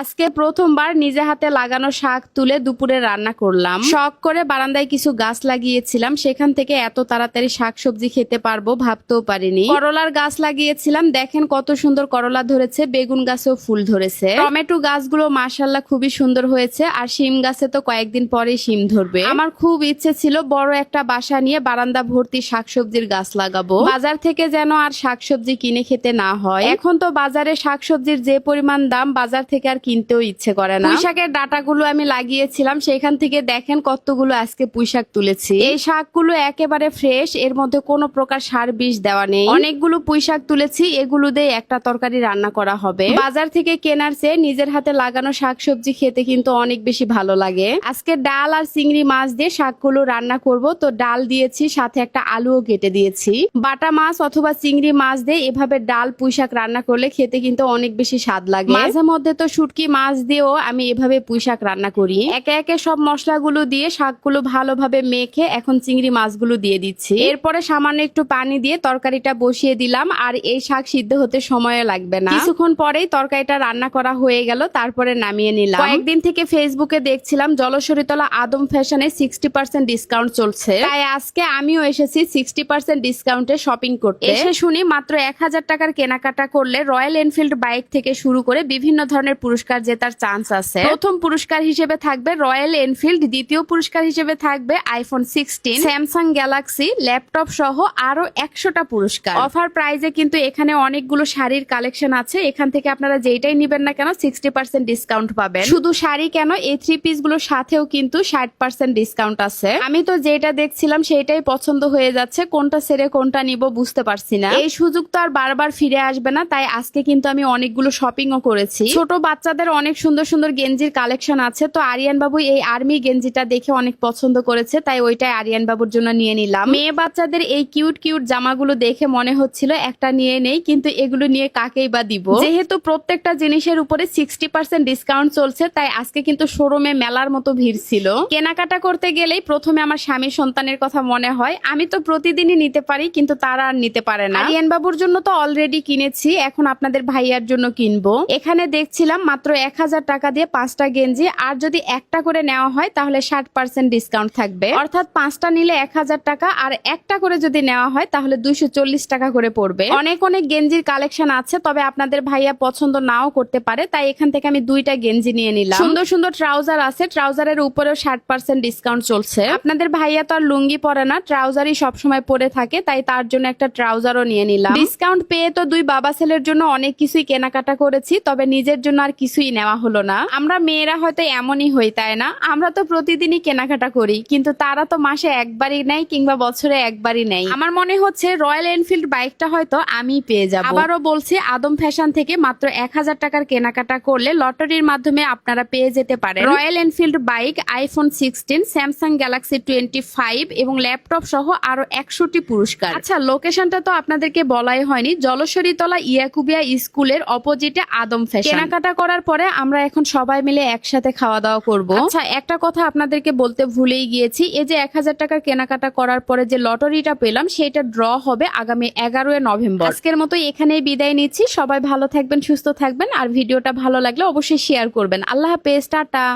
আজকে প্রথমবার নিজে হাতে লাগানো শাক তুলে দুপুরে রান্না করলাম। শখ করে বারান্দায় কিছু গাছ লাগিয়েছিলাম। সেখান থেকে এত তাড়াতাড়ি শাক সবজি খেতে পারব ভাবতেও পারিনি। করলার গাছ লাগিয়েছিলাম। দেখেন কত সুন্দর করলা ধরেছে, বেগুন গাছেও ফুল ধরেছে। টমেটো গাছগুলো মাসাল্লাহ খুবই সুন্দর হয়েছে, আর শিম গাছে তো কয়েকদিন পরেই শিম ধরবে। আমার খুব ইচ্ছে ছিল বড় একটা বাসা নিয়ে বারান্দা ভর্তি শাকসবজির গাছ লাগাবো। বাজার থেকে যেন আর শাকসবজি কিনে খেতে না হয়। এখন তো বাজারে শাকসবজির যে পরিমাণ দাম, বাজার থেকে আর কিনতেও ইচ্ছে করে না। পুঁই শাকের ডাটাগুলো আমি লাগিয়েছিলাম সেখান থেকে দেখেন কতগুলো আজকে পুঁই শাক তুলেছি। এই শাকগুলো একেবারে ফ্রেশ এর মধ্যে কোনো প্রকার সার বিষ দেওয়া নেই। অনেকগুলো পুঁই শাক তুলেছি এগুলো দিয়ে একটা তরকারি রান্না করা হবে। বাজার থেকে কেনার চেয়ে নিজের হাতে লাগানো শাকসবজি খেতে কিন্তু অনেক বেশি ভালো লাগে। আজকে ডাল আর চিংড়ি মাছ দিয়ে শাকগুলো রান্না করব। তো ডাল দিয়েছি সাথে একটা আলুও কেটে দিয়েছি। বাটা মাছ অথবা চিংড়ি মাছ দিয়ে এভাবে ডাল পুঁই শাক রান্না করলে খেতে কিন্তু অনেক বেশি স্বাদ লাগে। মাঝে মধ্যে তো শুটকি মাছ দিয়েও আমি এভাবে পুঁই শাক রান্না করি। একে একে সব মশলাগুলো দিয়ে শাকগুলো ভালোভাবে মেখে এখন চিংড়ি মাছগুলো দিয়ে দিচ্ছি। এরপরে সামান্য একটু পানি দিয়ে তরকারিটা বসিয়ে দিলাম আর এই শাক সিদ্ধ হতে সময় লাগবে না। কিছুক্ষণ পরেই তরকারিটা রান্না করা হয়ে গেল, তারপরে নামিয়ে নিলাম। কয়েকদিন থেকে ফেসবুকে দেখছিলাম জলসরিতলা আদম ফ্যাশনে সিক্সটি পার্সেন্ট ডিসকাউন্ট চলছে। তাই আজকে আমিও এসেছি সিক্সটি পার্সেন্ট ডিসকাউন্টে শপিং করতে। এসে শুনি মাত্র এক হাজার টাকার কেনাকাটা করলে রয়্যাল এনফিল্ড বাইক থেকে শুরু করে বিভিন্ন ধরনের পুরস্কার জেতার চান্স আছে। প্রথম পুরস্কার হিসেবে থাকবে রয়্যাল এনফিল্ড দ্বিতীয় পুরস্কার হিসেবে থাকবে iPhone sixteen Samsung Galaxy laptop সহ আরও একশোটা পুরস্কার। অফার প্রাইজে কিন্তু এখানে অনেকগুলো শাড়ির কালেকশন আছে। এখান থেকে আপনারা যেটাই নিবেন না কেন সিক্সটি পার্সেন্ট ডিসকাউন্ট পাবেন। শুধু শাড়ি কেন, এই থ্রি পিসগুলোর সাথেও কিন্তু ষাট পার্সেন্ট ডিসকাউন্ট আছে। আমি তো যেটা দেখছিলাম সেটাই পছন্দ হয়ে যাচ্ছে। কোনটা সেরে কোনটা নিব বুঝতে পারছি না। এই সুযোগ তো আর বারবার ফিরে আসবে না, তাই আজকে কিন্তু আমি অনেকগুলো শপিংও করেছি। ছোট বাচ্চাদের অনেক সুন্দর সুন্দর গেঞ্জির কালেকশন আছে। তো আরিয়ান বাবু এই আর্মি গেঞ্জিটা দেখে অনেক পছন্দ করেছে, তাই ওইটাই আরিয়ান বাবুর জন্য নিয়ে নিলাম। মেয়ে বাচ্চাদের এই কিউট কিউট জামাগুলো দেখে মনে হচ্ছিল একটা নিয়ে নেই, কিন্তু এগুলো নিয়ে কাকেই বা দিব? যেহেতু প্রত্যেকটা জিনিসের উপরে সিক্সটি পার্সেন্ট ডিসকাউন্ট চলছে, তাই আজকে কিন্তু শোরুমে মেলার মতো ভিড় ছিল। কেনাকাটা করতে গেলেই প্রথমে আমার স্বামী সন্তানের কথা মনে হয়। আমি তো প্রতিদিনই নিতে পারি, কিন্তু তারা আর নিতে পারে না। আরিয়ান বাবুর জন্য তো অলরেডি কিনেছি, এখন আপনাদের ভাইয়ার জন্য কিনবো। এখানে দেখছিলাম মাত্র এক হাজার টাকা দিয়ে পাঁচটা গেঞ্জি, আর যদি একটা করে নেওয়া হয়, তাহলে ষাট পার্সেন্ট ডিসকাউন্ট থাকবে। অর্থাৎ পাঁচটা নিলে এক হাজার টাকা, আর একটা করে যদি নেওয়া হয়, তাহলে দুইশো চল্লিশ টাকা করে পড়বে। অনেক অনেক গেঞ্জির কালেকশন আছে, তবে আপনাদের ভাইয়া পছন্দ নাও করতে পারে, তাই এখান থেকে আমি দুইটা গেঞ্জি নিয়ে নিলাম। সুন্দর সুন্দর ট্রাউজার আছে ট্রাউজারের উপরেও ষাট পার্সেন্ট ডিসকাউন্ট চলছে। আপনাদের ভাইয়া তো আর লুঙ্গি পরে না ট্রাউজারই সবসময় পরে থাকে, তাই তার জন্য একটা ট্রাউজারও নিয়ে নিলাম। ডিসকাউন্ট পেয়ে তো দুই বাবা ছেলের জন্য অনেক কিছুই কেনাকাটা করেছি, তবে নিজের জন্য আর কিছুই নেওয়া হলো না। আমরা মেয়েরা হয়তো এমনই হই, তাই না? আমরা তো প্রতিদিনই কেনাকাটা করি, কিন্তু তারা তো মাসে একবারই নেয় কিংবা বছরে একবারই নেয়। আমার মনে হচ্ছে রয়্যাল এনফিল্ড বাইকটা হয়তো আমি পেয়ে যাব। আবারও বলছি, আদম ফ্যাশন থেকে মাত্র এক হাজার টাকার কেনাকাটা করলে লটারির মাধ্যমে আপনারা পেয়ে যেতে পারেন। Royal Enfield bike, iPhone sixteen, Samsung Galaxy twenty five এবং ল্যাপটপ সহ আরও একশোটি পুরস্কার। আচ্ছা লোকেশনটা তো আপনাদেরকে বলাই হয়নি। জলসরিতলা ইয়াকুবিয়া স্কুলের অপোজিটে আদম ফ্যাশন। কেনাকাটা করার পরে আমরা এখন সবাই মিলে একসাথে খাওয়া দাওয়া করব। আচ্ছা একটা কথা আপনাদেরকে বলতে ভুলেই গিয়েছি। এই যে এক হাজার টাকার কেনাকাটা করার পরে যে লটারিটা পেলাম সেটা ড্র হবে আগামী এগারোই নভেম্বর। আজকের মতো এখানেই বিদায় নিচ্ছি। সবাই ভালো থাকবেন, সুস্থ থাকবেন। আর ভিডিওটা ভালো লাগলে অবশ্যই শেয়ার করবেন। আল্লাহ হাফেজ, টাটা।